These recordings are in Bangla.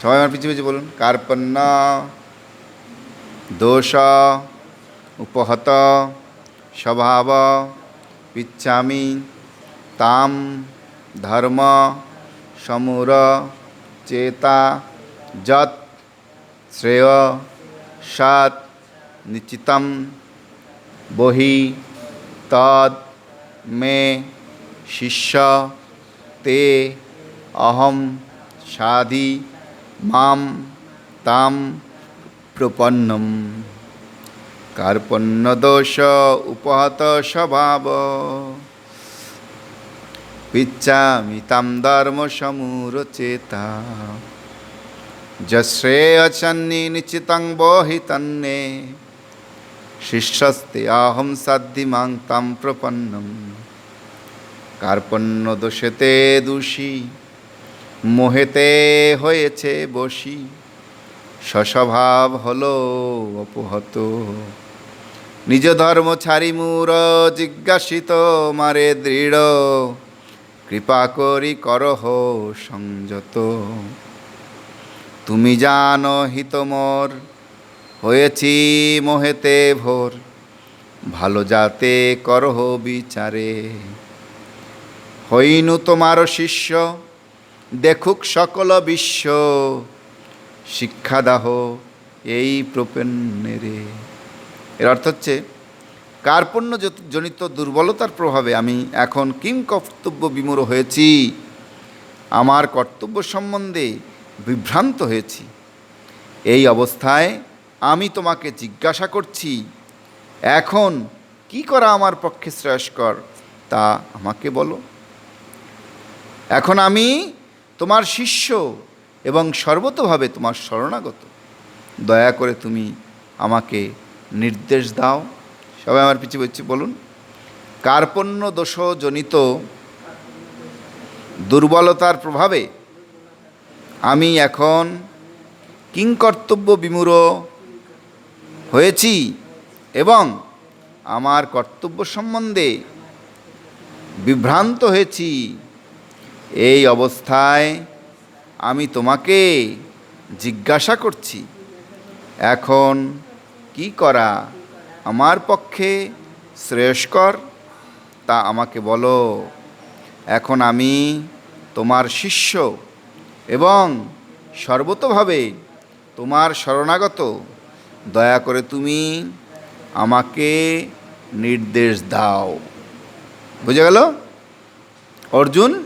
সবাই আমার পিছিয়ে পিছিয়ে বলুন। কার্পণ্য, দোষ, উপহত, স্বভাব পিচ্ছামি তাম, ধর্ম, সমুর, চেতা যত শ্রেয়, সৎ, নিশ্চিতম, বহি তদ মে, শিষ্য, তে, অহম, সাধি মাম তাম প্রপন্নম। কার্পণ্যদোষ উপহত স্বভাব। পিচ্ছামি তাম ধর্ম সমুরচেতা। যশ্রেয়চন্নি নিশ্চিতং বহি তন্নে। শিষ্যস্তে আহম সাধ্যি মাং তাম প্রপন্নম। কার্পণ্য দোষেতে দোষী। মোহেতে হয়েছে বসি স্বস্বভাব হলো অপহত। নিজ ধর্ম ছাড়ি মূর জিজ্ঞাসিত মারে দৃঢ়। কৃপা করি করহ সংযত। তুমি জানো হিত মোর হয়েছি মোহেতে ভোর। ভালো যাতে করহ বিচারে। হইনু তোমার শিষ্য দেখুক সকল বিশ্ব, শিক্ষাদাহ এই প্রপন্নেরে। এর অর্থ হচ্ছে, কার্পণ্য জনিত দুর্বলতার প্রভাবে আমি এখন কিং কর্তব্য বিমূঢ় হয়েছি। আমার কর্তব্য সম্বন্ধে বিভ্রান্ত হয়েছি। এই অবস্থায় আমি তোমাকে জিজ্ঞাসা করছি, এখন কি করা আমার পক্ষে শ্রেয়স্কর তা আমাকে বলো। এখন আমি তোমার শিষ্য এবং সর্বতভাবে তোমার শরণাগত। দয়া করে তুমি আমাকে নির্দেশ দাও। সবাই আমার পিছিয়ে বলছি বলুন কার্পণ্য দোষজনিত দুর্বলতার প্রভাবে আমি এখন কিংকর্তব্য বিমূঢ় হয়েছি এবং আমার কর্তব্য সম্বন্ধে বিভ্রান্ত হয়েছি। এই অবস্থায় আমি তোমাকে জিজ্ঞাসা করছি, এখন কি করা আমার পক্ষে শ্রেয়স্কর? তা আমাকে বলো। এখন আমি তোমার শিষ্য এবং সর্বতভাবে তোমার শরণাগত। দয়া করে তুমি আমাকে নির্দেশ দাও। বুঝে গেল? অর্জুন?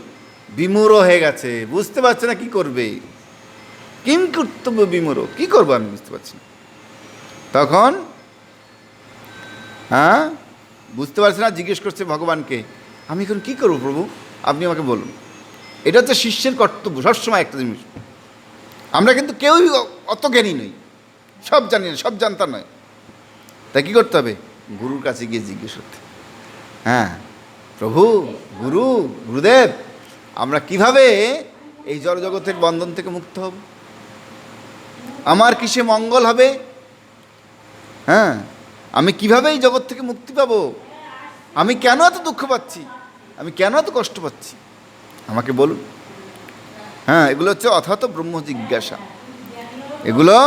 বিমূঢ় হয়ে গেছে, বুঝতে পারছে না কি করবে। কিম কর্তব্য বিমূঢ়? কি করব আমি বুঝতে পারছি না। তখন হ্যাঁ? বুঝতে পারছে না, জিজ্ঞেস করছে ভগবানকে, আমি এখন কি করব প্রভু? আপনি আমাকে বলুন। এটা হচ্ছে শিষ্যের কর্তব্য, সবসময় একটা জিনিস। আমরা কিন্তু কেউই অত জ্ঞানী নই। সব জানি না, সব জানতা নয় তাই কী করতে হবে? গুরুর কাছে গিয়ে জিজ্ঞেস করতে। হ্যাঁ প্রভু, গুরু, গুরুদেব আমরা কীভাবে এই জড়জগতের বন্ধন থেকে মুক্ত হব? আমার কিসে মঙ্গল হবে? হ্যাঁ আমি কীভাবে এই জগৎ থেকে মুক্তি পাবো? আমি কেন এত দুঃখ পাচ্ছি? আমি কেন এত কষ্ট পাচ্ছি? আমাকে বলুন। হ্যাঁ এগুলো হচ্ছে অথত ব্রহ্ম জিজ্ঞাসা। এগুলো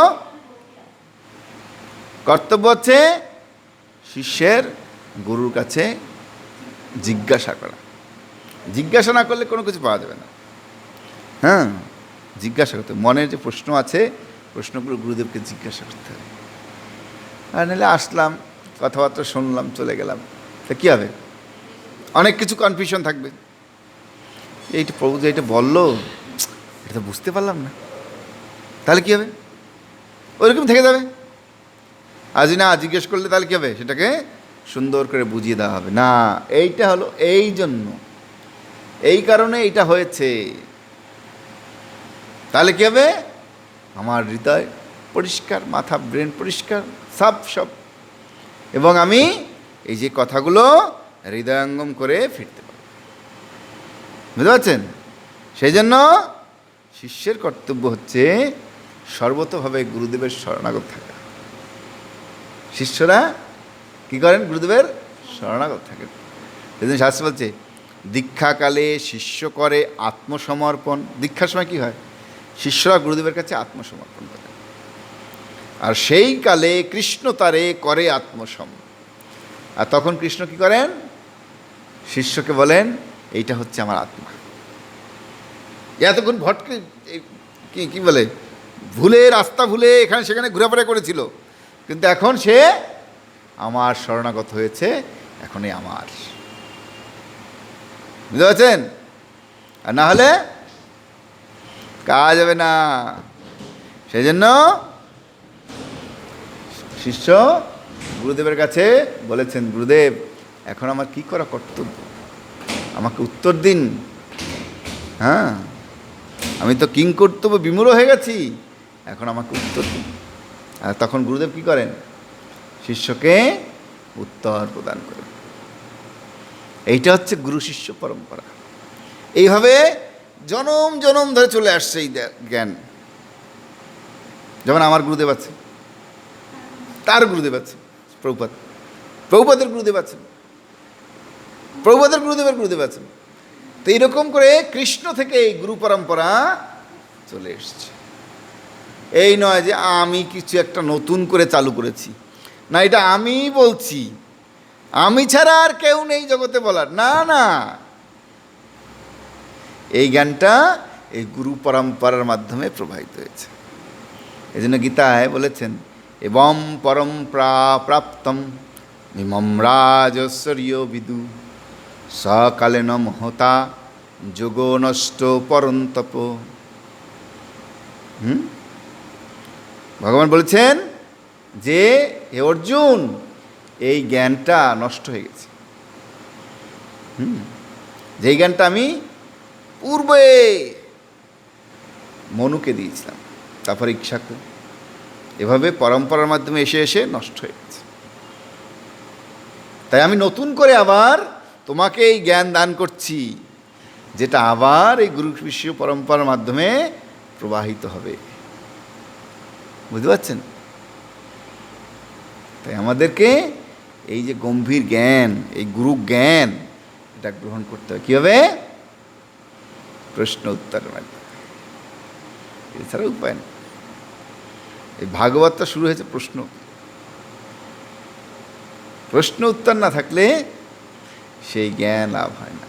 কর্তব্য হচ্ছে শিষ্যের গুরুর কাছে জিজ্ঞাসা করা। জিজ্ঞাসা না করলে কোনো কিছু পাওয়া যাবে না। হ্যাঁ জিজ্ঞাসা করতে। মনের যে প্রশ্ন আছে, প্রশ্নগুলো গুরুদেবকে জিজ্ঞাসা করতে হবে। আর নাহলে আসলাম, কথাবার্তা শুনলাম, চলে গেলাম। তা কী হবে? অনেক কিছু কনফিউশন থাকবে। এইটা প্রভু যে এটা বলল, এটা তো বুঝতে পারলাম না। তাহলে কী হবে? ওইরকম থেকে যাবে। আজ না জিজ্ঞেস করলে তাহলে কী হবে? সেটাকে সুন্দর করে বুঝিয়ে দেওয়া হবে। না, এইটা হলো এই জন্য। এই কারণে এটা হয়েছে। তাহলে কী হবে? আমার হৃদয় পরিষ্কার, মাথা, ব্রেন পরিষ্কার, সব সব। এবং আমি এই যে কথাগুলো হৃদয়ঙ্গম করে ফিরতে পারব। বুঝতে পারছেন? সেই জন্য শিষ্যের কর্তব্য হচ্ছে সর্বতভাবে গুরুদেবের শরণাগত থাকা। শিষ্যরা কি করেন? গুরুদেবের শরণাগত থাকেন। সেদিন শাস্ত্র বলছে দীক্ষাকালে শিষ্য করে আত্মসমর্পণ। দীক্ষার সময় কী হয়? শিষ্যরা গুরুদেবের কাছে আত্মসমর্পণ করে। আর সেই কালে কৃষ্ণ তারে করে আত্মসম। আর তখন কৃষ্ণ কি করেন? শিষ্যকে বলেন, এইটা হচ্ছে আমার আত্মা। এতক্ষণ ভটকে কি কি বলে? ভুলে, রাস্তা ভুলে, এখানে সেখানে ঘোরাফেরা করেছিল। কিন্তু এখন সে আমার শরণাগত হয়েছে এখনই আমার। বুঝতে পারছেন? আর না হলে কাজ হবে না। সেই জন্য শিষ্য গুরুদেবের কাছে বলেছেন, গুরুদেব, এখন আমার কি করা কর্তব্য? আমাকে উত্তর দিন। হ্যাঁ? আমি তো কিং কর্তব্য বিমূঢ় হয়ে গেছি। এখন আমাকে উত্তর দিন। আর তখন গুরুদেব কি করেন? শিষ্যকে উত্তর প্রদান করেন। এইটা হচ্ছে গুরু শিষ্য পরম্পরা। এইভাবে জনম জনম ধরে চলে আসছে এই জ্ঞান। যেমন আমার গুরুদেব আছে, তার গুরুদেব আছে প্রভুপাত প্রভুপাদের গুরুদেব আছেন। প্রভুপাদের গুরুদেবের গুরুদেব আছেন। তো এইরকম করে কৃষ্ণ থেকে এই গুরু পরম্পরা চলে এসছে। এই নয় যে আমি কিছু একটা নতুন করে চালু করেছি। না, এটা আমি বলছি আমি ছাড়া আর কেউ নেই জগতে বলার। না না। এই জ্ঞানটা এই গুরু পরম্পরার মাধ্যমে প্রবাহিত হয়েছে। এই জন্য গীতায় বলেছেন এবং পরম্পরা প্রাপ্তম ইমম রাজস্বরীয় বিদু। সকালেন মহতা, যোগ নষ্ট পরন্তপ। হুম? ভগবান বলেছেন যে, হে অর্জুন এই জ্ঞানটা নষ্ট হয়ে গেছে। হুম? যেই জ্ঞানটা আমি পূর্বে মনুকে দিয়েছিলাম, তারপর ইচ্ছাকু এভাবে পরম্পরার মাধ্যমে এসে এসে নষ্ট হয়ে গেছে। তাই আমি নতুন করে আবার তোমাকে এই জ্ঞান দান করছি, যেটা আবার এই গুরু বিশ্ব পরম্পরার মাধ্যমে প্রবাহিত হবে। বুঝতে পারছেন? তাই আমাদেরকে এই যে গম্ভীর জ্ঞান, এই গুরু জ্ঞান, এটা গ্রহণ করতে হবে। কীভাবে প্রশ্ন মাধ্যমে এছাড়া উপায় নেই। এই ভাগবতটা শুরু হয়েছে প্রশ্ন। প্রশ্ন উত্তর না থাকলে সেই জ্ঞান লাভ হয় না।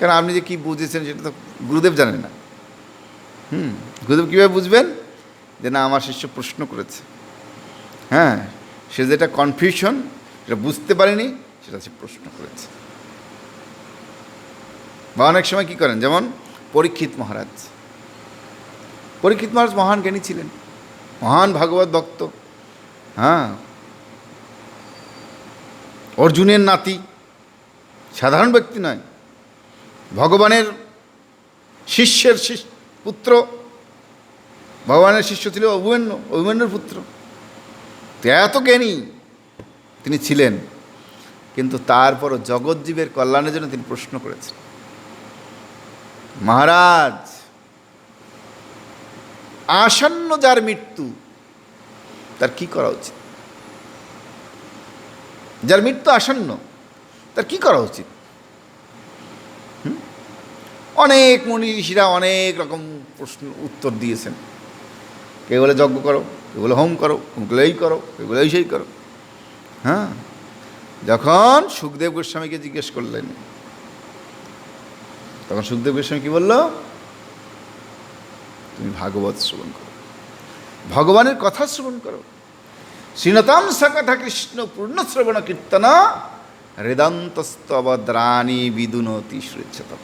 কারণ আপনি যে কি বুঝেছেন সেটা তো গুরুদেব জানেন না। হুম, গুরুদেব কীভাবে বুঝবেন? যে না, আমার শিষ্য প্রশ্ন করেছে। হ্যাঁ সে যেটা কনফিউশন সেটা বুঝতে পারেনি, সেটা সে প্রশ্ন করেছে। বা অনেক সময় কী করেন, যেমন পরীক্ষিত মহারাজ। পরীক্ষিত মহারাজ মহান জ্ঞানী ছিলেন। মহান ভাগবত ভক্ত। হ্যাঁ। অর্জুনের নাতি। সাধারণ ব্যক্তি নয়। ভগবানের শিষ্যের শিষ্য পুত্র। ভগবানের শিষ্য ছিল অভিমন্যু অভিমন্যুর পুত্র। এত জ্ঞানী। তিনি ছিলেন, কিন্তু তারপরও জগৎজীবের কল্যাণের জন্য তিনি প্রশ্ন করেছেন। মহারাজ, আসন্ন যার মৃত্যু, তার কি করা উচিত? যার মৃত্যু আসন্ন, তার কি করা উচিত? অনেক মনি ঋষিরা অনেক রকম প্রশ্ন, উত্তর দিয়েছেন। কেউ বলে, যজ্ঞ করো। বলে হোম করো বলে এই করো বলে এই সেই করো। হ্যাঁ? যখন সুখদেব গোস্বামীকে জিজ্ঞেস করলেন, তখন সুখদেব গোস্বামী কি বলল? তুমি ভাগবত শ্রবণ করো। ভগবানের কথা শ্রবণ করো। শ্রীনতাম সকথা কৃষ্ণ পূর্ণ শ্রবণ কীর্তন হৃদন্তস্তবদ্রাণী বিদুনতি সুরেচ্ছতম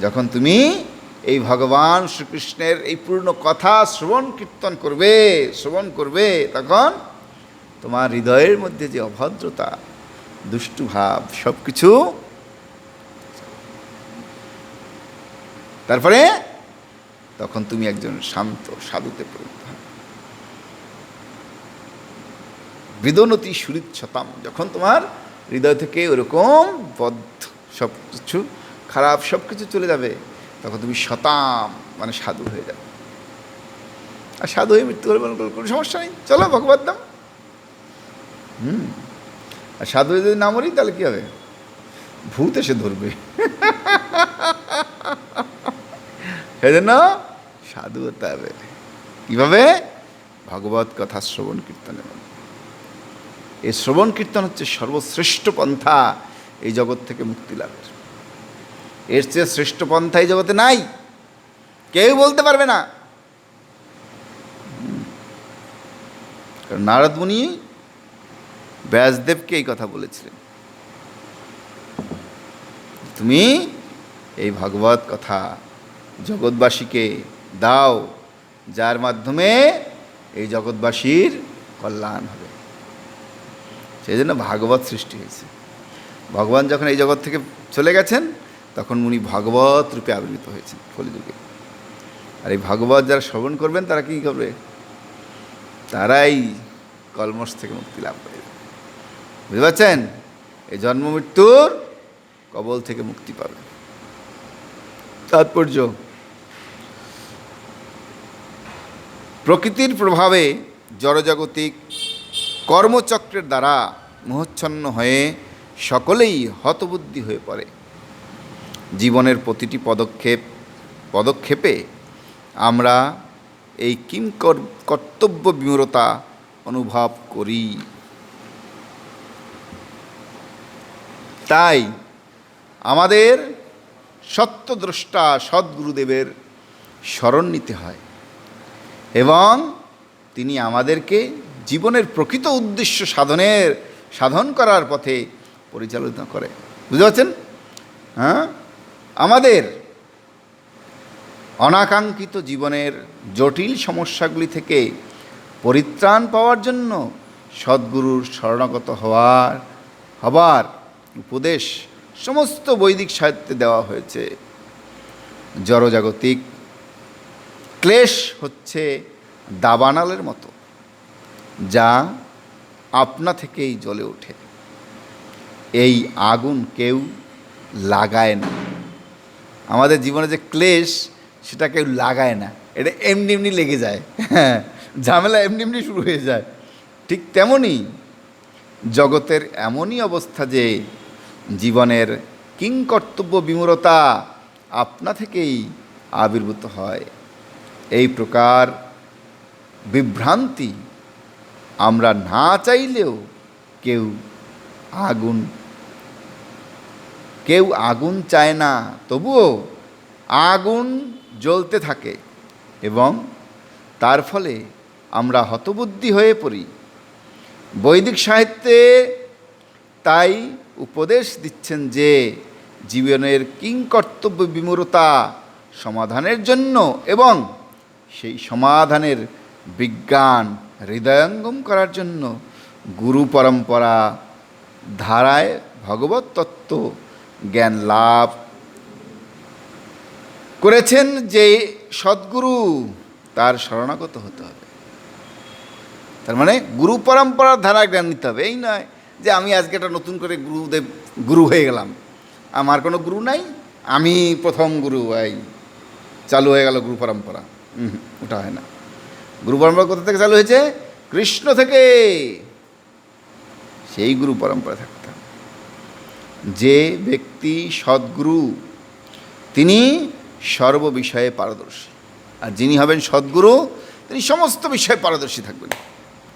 যখন তুমি এই ভগবান শ্রীকৃষ্ণের এই পূর্ণ কথা শ্রবণ কীর্তন করবে, শ্রবণ করবে, তখন তোমার হৃদয়ের মধ্যে যে অভদ্রতা দুষ্টুভাব সব কিছু তারপরে তখন তুমি একজন শান্ত সাধুতে পরিণত হবে। বেদনতি সুরিচ্ছতাম, যখন তোমার হৃদয় থেকে ওরকম বদ্ধ সব কিছু খারাপ সব কিছু চলে যাবে। তখন তুমি শতাম মানে সাধু হয়ে যাবে। আর সাধু হয়ে মৃত্যু হলে কোনো সমস্যা নেই। চলো, ভগবত দাম হুম। আর সাধু যদি না মরি, তাহলে কী হবে? ভূত এসে ধরবে। সেজন্য সাধু হতে হবে। কীভাবে? ভগবত কথা শ্রবণ কীর্তনের এই শ্রবণ কীর্তন হচ্ছে সর্বশ্রেষ্ঠ পন্থা এই জগৎ থেকে মুক্তি লাভের। এর চেয়ে শ্রেষ্ঠ পন্থা এই জগতে নাই। কেউ বলতে পারবে না। কারণ নারদ মুনি ব্যাসদেবকে এই কথা বলেছিলেন। তুমি এই ভগবত কথা জগৎবাসীকে দাও, যার মাধ্যমে এই জগৎবাসীর কল্যাণ হবে। সেই জন্য ভাগবত সৃষ্টি হয়েছে। ভগবান যখন এই জগৎ থেকে চলে গেছেন তখন উনি ভাগবত রূপে আবির্ভূত হয়েছেন কলিযুগে। আর এই ভাগবত যারা শ্রবণ করবেন, তারা কী করবে? তারাই কলমস থেকে মুক্তি লাভ করে বুঝতে পারছেন? এই জন্ম মৃত্যুর কবল থেকে মুক্তি পাবে। তাৎপর্য, প্রকৃতির প্রভাবে জড়জাগতিক কর্মচক্রের দ্বারা মোহচ্ছন্ন হয়ে সকলেই হতবুদ্ধি হয়ে পড়ে। জীবনের প্রতিটি পদক্ষেপ, পদক্ষেপে আমরা এই কিম কর- কর্তব্য বিমূরতা অনুভব করি। তাই আমাদের সত্যদ্রষ্টা সদ্গুরুদেবের স্মরণ নিতে হয় এবং তিনি আমাদেরকে জীবনের প্রকৃত উদ্দেশ্য সাধনের, সাধন করার পথে পরিচালনা করে বুঝতে পারছেন? হ্যাঁ? আমাদের অনাকাঙ্ক্ষিত জীবনের জটিল সমস্যাগুলি থেকে পরিত্রাণ পাওয়ার জন্য সদ্গুরুর শরণাগত হওয়ার, হবার উপদেশ সমস্ত বৈদিক সাহিত্যে দেওয়া হয়েছে। জড়জাগতিক ক্লেশ হচ্ছে দাবানালের মতো, যা আপনা থেকেই জ্বলে ওঠে। এই আগুন কেউ লাগায় না। আমাদের জীবনে যে ক্লেশ সেটা কেউ লাগায় না। এটা এমনি এমনি লেগে যায়। হ্যাঁ ঝামেলা এমনি এমনি শুরু হয়ে যায়। ঠিক তেমনই জগতের এমনই অবস্থা যে জীবনের কিংকর্তব্য বিমূরতা আপনা থেকেই আবির্ভূত হয়। এই প্রকার বিভ্রান্তি আমরা না চাইলেও কেউ আগুন কেউ আগুন চায় না, তবুও আগুন জ্বলতে থাকে এবং তার ফলে আমরা হতবুদ্ধি হয়ে পড়ি। বৈদিক সাহিত্যে তাই উপদেশ দিচ্ছেন যে জীবনের কিংকর্তব্য বিমূরতা সমাধানের জন্য এবং সেই সমাধানের বিজ্ঞান হৃদয়ঙ্গম করার জন্য গুরু পরম্পরা ধারায় ভগবত তত্ত্ব জ্ঞান লাভ করেছেন যে সদ্গুরু তার শরণাগত হতে হবে। তার মানে গুরু পরম্পরার ধারা জ্ঞান নিতে হবে। এই নয় যে আমি আজকে একটা নতুন করে গুরুদেব গুরু হয়ে গেলাম। আমার কোনো গুরু নাই আমি প্রথম গুরু এই চালু হয়ে গেল গুরু পরম্পরা। হুম, ওটা হয় না। গুরু পরম্পরা কোথা থেকে চালু হয়েছে? কৃষ্ণ থেকে। সেই গুরু পরম্পরা হবে। যে ব্যক্তি সদ্গুরু, তিনি সর্ব বিষয়ে পারদর্শী। আর যিনি হবেন সদ্গুরু, তিনি সমস্ত বিষয়ে পারদর্শী থাকবেন।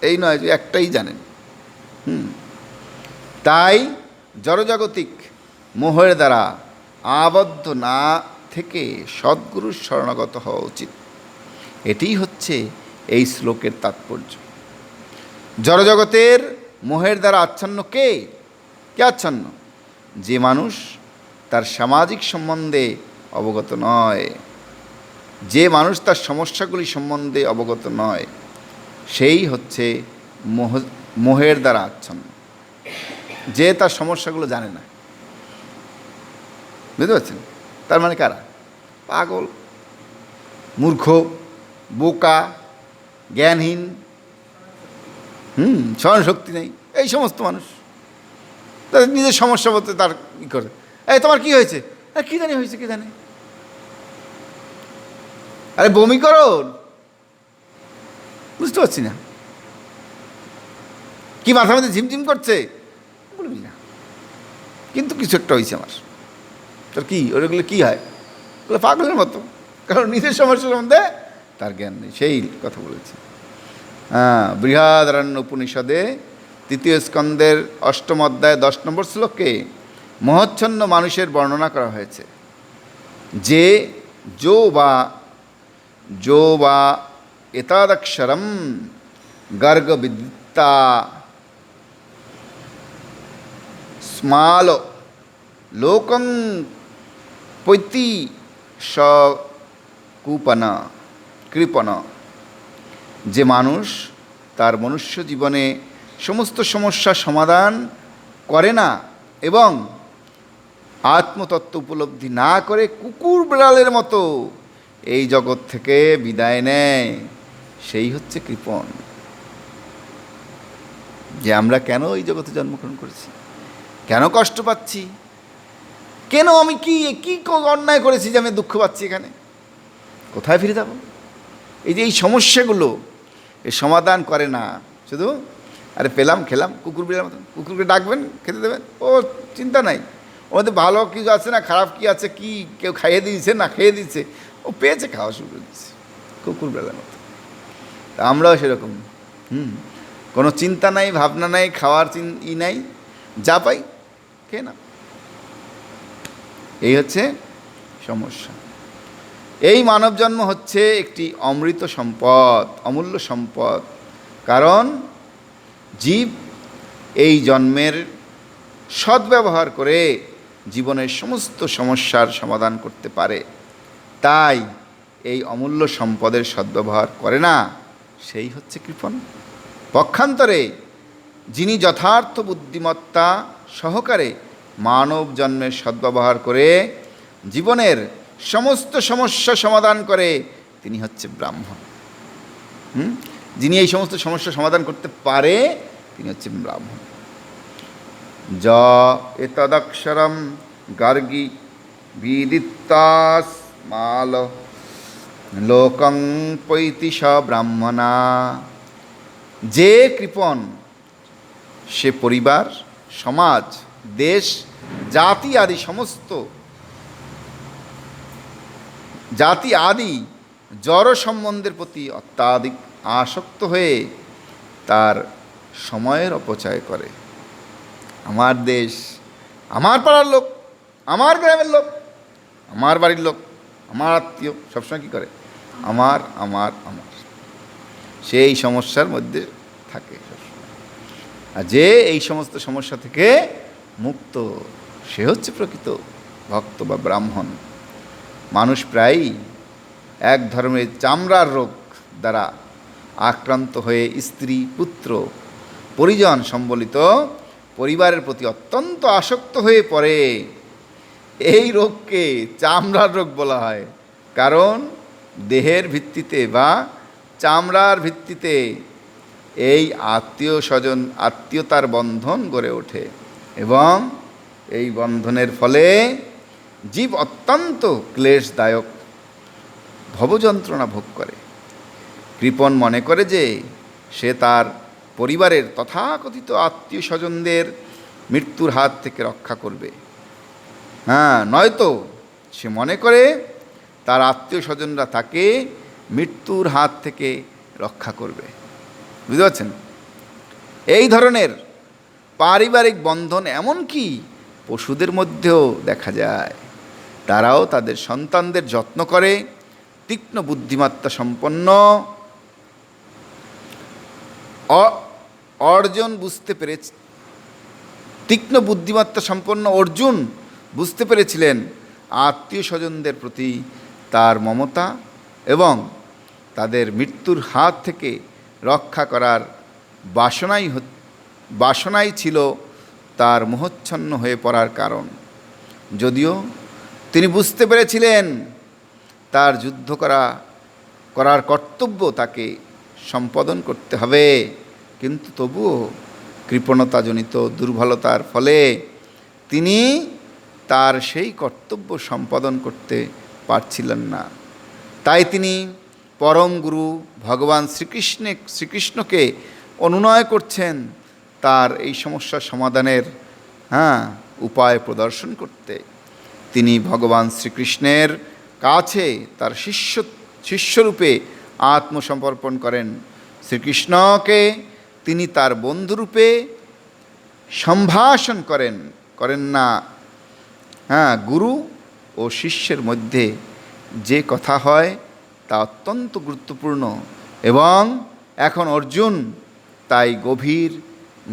এই নয় যে একটাই জানেন। হুম। তাই জড়জাগতিক মোহের দ্বারা আবদ্ধ না থেকে সদ্গুরুর শরণাগত হওয়া উচিত। এটিই হচ্ছে এই শ্লোকের তাৎপর্য। জড়জগতের মোহের দ্বারা আচ্ছন্ন কে? কে আচ্ছন্ন? যে মানুষ তার সামাজিক সম্বন্ধে অবগত নয়, যে মানুষ তার সমস্যাগুলি সম্বন্ধে অবগত নয়, সেই হচ্ছে মোহ, মোহের দ্বারা আচ্ছন্ন। যে তার সমস্যাগুলো জানে না। বুঝতে পারছেন? তার মানে কারা? পাগল, মূর্খ, বোকা, জ্ঞানহীন, হুম স্মরণশক্তি নেই, এই সমস্ত মানুষ। তাদের নিজের সমস্যা বলতে তার কী করে। এই, তোমার কি হয়েছে? কী জানি হয়েছে, কী জানি? আরে, বমি করো। বুঝতে পারছি না। কি, মাথার মধ্যে ঝিমঝিম করছে? বলবি না। কিন্তু কিছু একটা হয়েছে আমার। তোর কি ওগুলো কী হয়? ওগুলো পাগলের মতো। কারণ নিজের সমস্যার সম্বন্ধে তার জ্ঞান নেই। সেই কথা বলেছে। হ্যাঁ বৃহাদারণ্য উপনিষদে তৃতীয় স্কন্দের অষ্টম অধ্যায় দশ নম্বর শ্লোকে মহচ্ছন্ন মানুষের বর্ণনা করা হয়েছে। যে যো বা যো বা এতাদক্ষরম গর্গবিদ্যা স্মাল লোকং পৈতি স কূপন। কৃপণ যে মানুষ তার মনুষ্য জীবনে সমস্ত সমস্যার সমাধান করে না এবং আত্মতত্ত্ব উপলব্ধি না করে কুকুর বিড়ালের মতো এই জগৎ থেকে বিদায় নেয়। সেই হচ্ছে কৃপণ যে আমরা কেন এই জগতে জন্মগ্রহণ করেছি? কেন কষ্ট পাচ্ছি? কেন আমি কি কি অন্যায় করেছি যে আমি দুঃখ পাচ্ছি এখানে? কোথায় ফিরে যাব? এই যে এই সমস্যাগুলো এ সমাধান করে না। শুধু আরে পেলাম, খেলাম কুকুর বিড়ার মতন। কুকুরকে ডাকবেন, খেতে দেবেন। ও চিন্তা নাই। ওদের ভালো কিছু আছে না, খারাপ কি আছে, কি কেউ খাইয়ে দিয়েছে না খেয়ে দিচ্ছে ও পেয়েছে, খাওয়া শুরু করে দিচ্ছে কুকুর বেলার মতো। তা আমরাও সেরকম, হুম। কোনো চিন্তা নাই, ভাবনা নাই, খাওয়ার চিন, ই নাই, যা পাই, খেয়ে না এই হচ্ছে সমস্যা। এই মানব জন্ম হচ্ছে একটি অমৃত সম্পদ, অমূল্য সম্পদ। কারণ জীব এই জন্মের সদ্ব্যবহার করে জীবনের সমস্ত সমস্যার সমাধান করতে পারে। তাই এই অমূল্য সম্পদের সদ্ব্যবহার করে না, সেই হচ্ছে কৃপণ পক্ষান্তরে যিনি যথার্থ বুদ্ধিমত্তা সহকারে মানব জন্মের সদ্ব্যবহার করে জীবনের সমস্ত সমস্যা সমাধান করে, তিনি হচ্ছে ব্রাহ্মণ। হুম? যিনি এই সমস্ত সমস্যা সমাধান করতে পারে, তিনি হচ্ছেন ব্রাহ্মণ। য এতদক্ষরম গার্গী বিদিত্তাস মাল লোকং পৈতিস ব্রাহ্মণা। যে কৃপণ সে পরিবার, সমাজ, দেশ, জাতি আদি সমস্ত, জাতি আদি জড় সম্বন্ধের প্রতি অত্যাধিক আসক্ত হয়ে তার সময়ের অপচয় করে। আমার দেশ, আমার পাড়ার লোক, আমার গ্রামের লোক, আমার বাড়ির লোক, আমার আত্মীয় সবসময় কী করে? আমার আমার আমার। সেই সমস্যার মধ্যে থাকে আর যে এই সমস্ত সমস্যা থেকে মুক্ত, সে হচ্ছে প্রকৃত ভক্ত বা ব্রাহ্মণ। মানুষ প্রায়ই এক ধরনের চামড়ার রোগ দ্বারা আক্রান্ত হয়ে স্ত্রী, পুত্র, পরিজন সম্বলিত পরিবারের প্রতি অত্যন্ত আসক্ত হয়ে পড়ে। এই রোগকে চামড়ার রোগ বলা হয়। কারণ দেহের ভিত্তিতে বা চামড়ার ভিত্তিতে এই আত্মীয় স্বজন, আত্মীয়তার বন্ধন গড়ে ওঠে এবং এই বন্ধনের ফলে জীব অত্যন্ত ক্লেশদায়ক, ভবযন্ত্রণা ভোগ করে। কৃপণ মনে করে যে সে তার পরিবারের তথাকথিত আত্মীয় স্বজনদের মৃত্যুর হাত থেকে রক্ষা করবে। হ্যাঁ নয়তো সে মনে করে তার আত্মীয় স্বজনরা তাকে মৃত্যুর হাত থেকে রক্ষা করবে। বুঝতে পারছেন? এই ধরনের পারিবারিক বন্ধন এমনকি পশুদের মধ্যেও দেখা যায়। তারাও তাদের সন্তানদের যত্ন করে, তীক্ষ্ণ বুদ্ধিমত্তা সম্পন্ন অর্জন বুঝতে পেরেছে, তীক্ষ্ণ বুদ্ধিমত্তা সম্পন্ন অর্জুন বুঝতে পেরেছিলেন আত্মীয় স্বজনদের প্রতি তার মমতা এবং তাদের মৃত্যুর হাত থেকে রক্ষা করার বাসনাই বাসনাই ছিল তার মোহচ্ছন্ন হয়ে পড়ার কারণ। যদিও তিনি বুঝতে পেরেছিলেন তার যুদ্ধ করা, করার কর্তব্য তাকে সম্পাদন করতে হবে। কিন্তু তবুও কৃপণতাজনিত দুর্বলতার ফলে তিনি তার সেই কর্তব্য সম্পাদন করতে পারছিলেন না। তাই তিনি পরম গুরু ভগবান শ্রীকৃষ্ণে, শ্রীকৃষ্ণকে অনুনয় করছেন তার এই সমস্যা সমাধানের হ্যাঁ উপায় প্রদর্শন করতে। তিনি ভগবান শ্রীকৃষ্ণের কাছে তার শিষ্য, শিষ্যরূপে আত্মসমর্পণ করেন। শ্রীকৃষ্ণকে তিনি তার বন্ধুরূপে সম্ভাষণ করেন। করেন না হ্যাঁ গুরু ও শিষ্যের মধ্যে যে কথা হয় তা অত্যন্ত গুরুত্বপূর্ণ এবং এখন অর্জুন তাই গভীর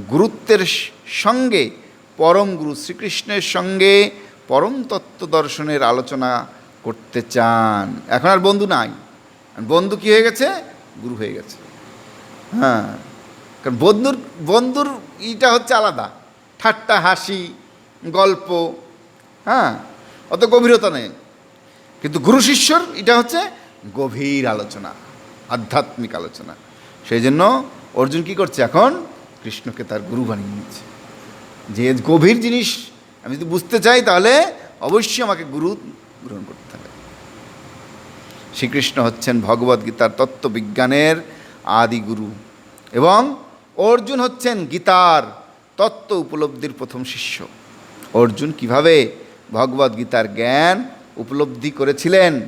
গুরুত্বের সঙ্গে, পরম গুরু শ্রীকৃষ্ণের সঙ্গে পরম তত্ত্ব দর্শনের আলোচনা করতে চান। এখন আর বন্ধু নাই। বন্ধু কি হয়ে গেছে? গুরু হয়ে গেছে। হ্যাঁ কারণ বন্ধুর বন্ধুর ইটা হচ্ছে আলাদা। ঠাট্টা, হাসি, গল্প হ্যাঁ অত গভীরতা নেই। কিন্তু গুরু শিষ্যর এটা হচ্ছে গভীর আলোচনা, আধ্যাত্মিক আলোচনা। সেই জন্য অর্জুন কি করছে এখন? কৃষ্ণকে তার গুরু বানিয়ে নিচ্ছে। যে গভীর জিনিস আমি যদি বুঝতে চাই তাহলে অবশ্যই আমাকে গুরু গ্রহণ করতে হবে। শ্রীকৃষ্ণ হচ্ছেন ভগবদ্গীতার তত্ত্ববিজ্ঞানের আদিগুরু এবং অর্জুন হচ্ছেন গীতার তত্ত্ব উপলব্ধির প্রথম শিষ্য। অর্জুন কীভাবে ভগবদ্গীতার জ্ঞান উপলব্ধি করেছিলেন,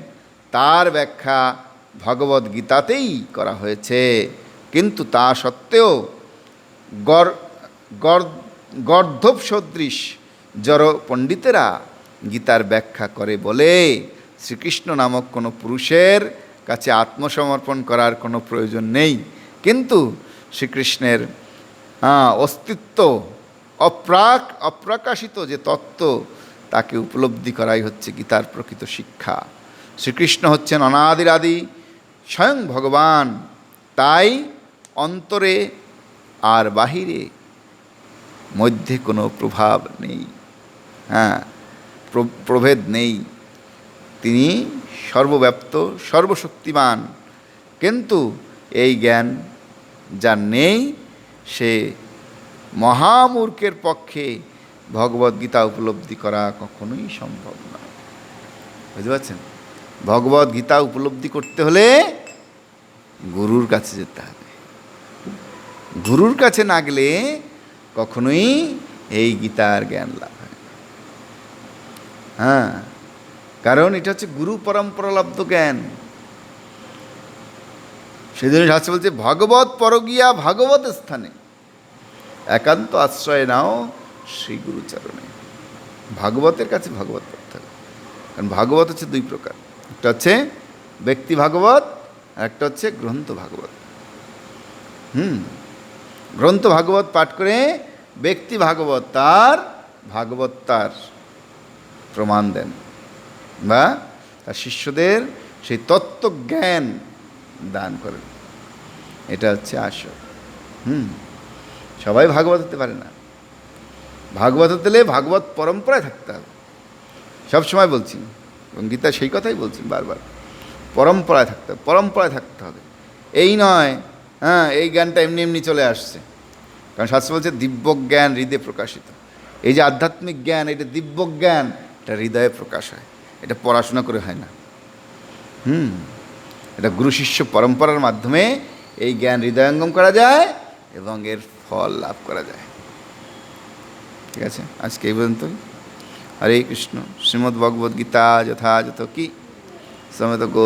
তার ব্যাখ্যা ভগবদ্গীতাতেই করা হয়েছে। কিন্তু তা সত্ত্বেও গর, গর- গর্ধব সদৃশ জড় পণ্ডিতেরা গীতার ব্যাখ্যা করে বলে শ্রীকৃষ্ণ নামক কোনো পুরুষের কাছে আত্মসমর্পণ করার কোনো প্রয়োজন নেই। কিন্তু শ্রীকৃষ্ণের অস্তিত্ব, অপ্রাক, অপ্রকাশিত যে তত্ত্ব, তাকে উপলব্ধি করাই হচ্ছে গীতার প্রকৃত শিক্ষা। শ্রীকৃষ্ণ হচ্ছেন অনাদিরাদি, স্বয়ং ভগবান। তাই অন্তরে আর বাহিরে মধ্যে কোনো প্রভাব নেই। হ্যাঁ প্র- প্রভেদ নেই। তিনি সর্বব্যাপ্ত, সর্বশক্তিমান। কিন্তু এই জ্ঞান যার নেই, সে মহামূর্খের পক্ষে ভগবদ্গীতা উপলব্ধি করা কখনোই সম্ভব না। বুঝতে পারছেন? ভগবদ্গীতা উপলব্ধি করতে হলে গুরুর কাছে যেতে হবে। গুরুর কাছে না গেলে কখনোই এই গীতার জ্ঞান লাভ হয় হ্যাঁ? কারণ এটা হচ্ছে গুরু পরম্পরালব্ধ জ্ঞান। সেই জন্য শাস্ত্র বলছে ভগবত পরগিয়া ভাগবত স্থানে। একান্ত আশ্রয় নাও শ্রী গুরুচরণে। ভাগবতের কাছে ভাগবত পড়তে হবে কারণ ভাগবত হচ্ছে দুই প্রকার। একটা হচ্ছে ব্যক্তি ভাগবত আর একটা হচ্ছে গ্রন্থ ভাগবত হুম। গ্রন্থ ভাগবত পাঠ করে ব্যক্তি ভাগবত তার ভাগবত তার প্রমাণ দেন। বা তার শিষ্যদের সেই তত্ত্বজ্ঞান দান করেন এটা হচ্ছে আসল। হুম। সবাই ভাগবত হতে পারে না। ভাগবত হতে হলে ভাগবত পরম্পরায় থাকতে হবে। সবসময় বলছি, এবং গীতা সেই কথাই বলছি বারবার। পরম্পরায় থাকতে হবে, পরম্পরায় থাকতে হবে। এই নয় হ্যাঁ এই জ্ঞানটা এমনি এমনি চলে আসছে। কারণ শাস্ত্র বলছে দিব্য জ্ঞান হৃদয়ে প্রকাশিত। এই যে আধ্যাত্মিক জ্ঞান, এটা দিব্য জ্ঞান এটা হৃদয়ে প্রকাশ হয়। এটা পড়াশোনা করে হয় না। হুম, এটা গুরু শিষ্য পরম্পরার মাধ্যমে এই জ্ঞান হৃদয়ঙ্গম করা যায় এবং এর ফল লাভ করা যায়। ঠিক আছে? আজকে এই পর্যন্ত হরে কৃষ্ণ। শ্রীমদ্ ভগবদ্গীতা যথাযথ কি? সমেত গো